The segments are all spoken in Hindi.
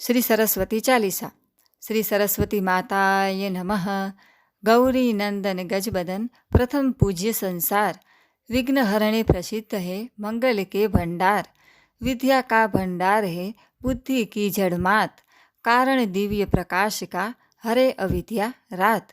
श्री सरस्वती चालीसा। श्री सरस्वती माताय नमः। गौरी नंदन गजबदन, प्रथम पूज्य संसार। विघ्न हरणे प्रसिद्ध है, मंगल के भंडार। विद्या का भंडार है, बुद्धि की जड़मात कारण दिव्य प्रकाश का, हरे अविद्या रात।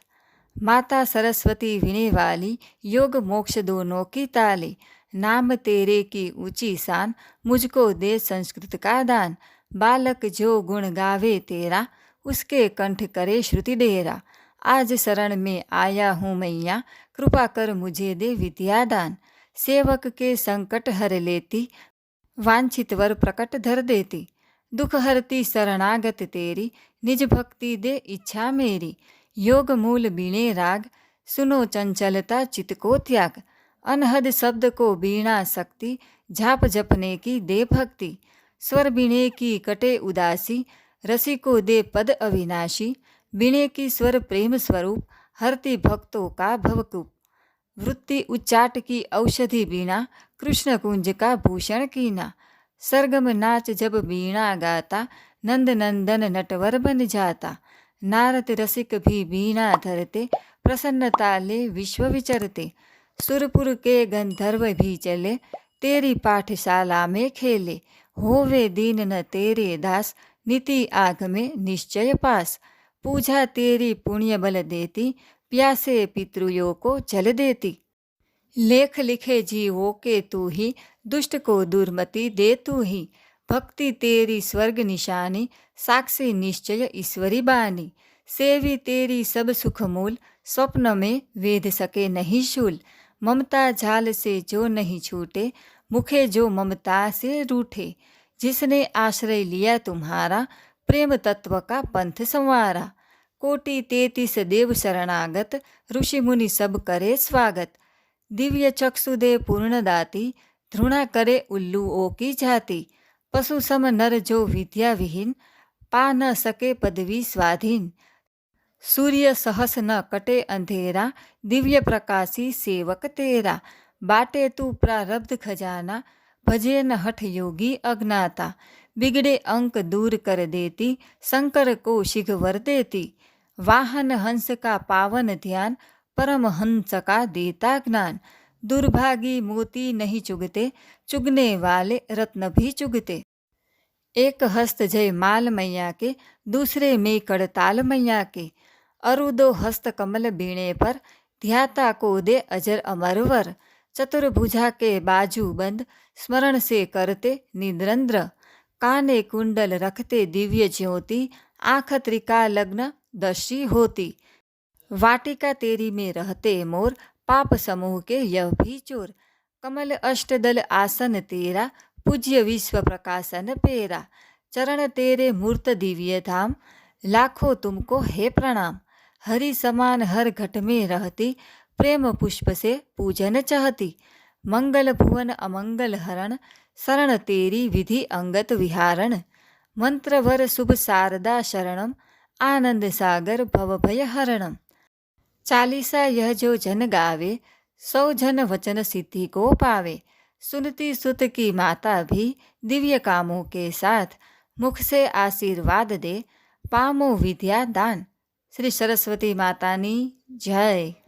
माता सरस्वती विने वाली, योग मोक्ष दोनों की ताली। नाम तेरे की ऊँची शान, मुझको दे संस्कृत का दान। बालक जो गुण गावे तेरा, उसके कंठ करे श्रुति डेरा। आज शरण में आया हूँ मैया, कृपा कर मुझे दे विद्यादान सेवक के संकट हर लेती, वांछित वर प्रकट धर देती। दुख हरती शरणागत तेरी, निज भक्ति दे इच्छा मेरी। योग मूल बीणे राग, सुनो चंचलता चित को त्याग। अनहद शब्द को बीणा शक्ति, झाप जपने की दे भक्ति। स्वर बीणे की कटे उदासी, रसी को दे पद अविनाशी बीणे की स्वर प्रेम स्वरूप, हरती भक्तों का भवकूप। वृत्ति उच्चाट की औषधि बीणा, कृष्ण कुंज का भूषण कीना। सरगम नाच जब बीणा गाता, नंद नंदन नटवर बन जाता। नारद रसिक भी बीणा धरते, प्रसन्नता ले विश्व विचरते। सुरपुर के गंधर्व भी चले, तेरी पाठशाला में खेले। होवे दीन न तेरे दास, नीति आग में निश्चय पास। पूजा तेरी पुण्य बल देती, प्यासे पितृयों को जल देती। लेख लिखे जीवों के तू ही, दुष्ट को दुर्मति दे तू ही। भक्ति तेरी स्वर्ग निशानी, साक्षी निश्चय ईश्वरी बानी। सेवी तेरी सब सुख मूल, स्वप्न में वेद सके नहीं शूल। ममता झाल से जो नहीं छूटे मुखे जो ममता से रूठे, जिसने आश्रय लिया तुम्हारा प्रेम तत्व का पंथ संवारा। कोटि तेतीस देव शरणागत, ऋषि मुनि सब करे स्वागत। दिव्य चक्षुदे पूर्ण दाती ध्रुणा करे उल्लुओं की जाति। पशु सम नर जो विद्या विहीन, पा न सके पदवी स्वाधीन। सूर्य सहस न कटे अंधेरा, दिव्य प्रकाशी सेवक तेरा। बाटे तू प्रारब्ध खजाना, भजे न हठ योगी अज्ञाता। बिगड़े अंक दूर कर देती, शंकर को शिघ वर देती। वाहन हंस का पावन ध्यान, परम हंस का देता ज्ञान। दुर्भागी मोती नहीं चुगते, चुगने वाले रत्न भी चुगते। एक हस्त जय माल मैया के, दूसरे में कड़ताल मैया के। अरुदो हस्त कमल बीणे पर, ध्याता को दे अजर अमरवर चतुर्भुजा के बाजू बंद, स्मरण से करते निद्रंद्र काने कुंडल रखते दिव्य ज्योति, आँख त्रिका लग्न दशी होती। वाटिका तेरी में रहते मोर, पाप समूह के यह भी चोर। कमल अष्टदल आसन तेरा, पूज्य विश्व प्रकाशन पेरा चरण तेरे मूर्त दिव्य धाम, लाखों तुमको हे प्रणाम। हरि समान हर घट में रहती પ્રેમ પુષ્પસે પૂજન ચહતી, મંગલ ભુવન અમંગલ હરણ, શરણ તેરી વિધિ અંગત વિહારણ, મંત્રભર શુભ શારદા શરણમ, આનંદ સાગર ભવભય હરણમ. ચાલીસા યહ જો જન ગાવે, સૌ જન વચન સિદ્ધિ કો પાવે, સુનતી સુત કી માતા ભી દિવ્ય કામો કે સાથ, મુખ સે આશીર્વાદ દે, પામો વિદ્યા દાન. શ્રી સરસ્વતી માતાની જય.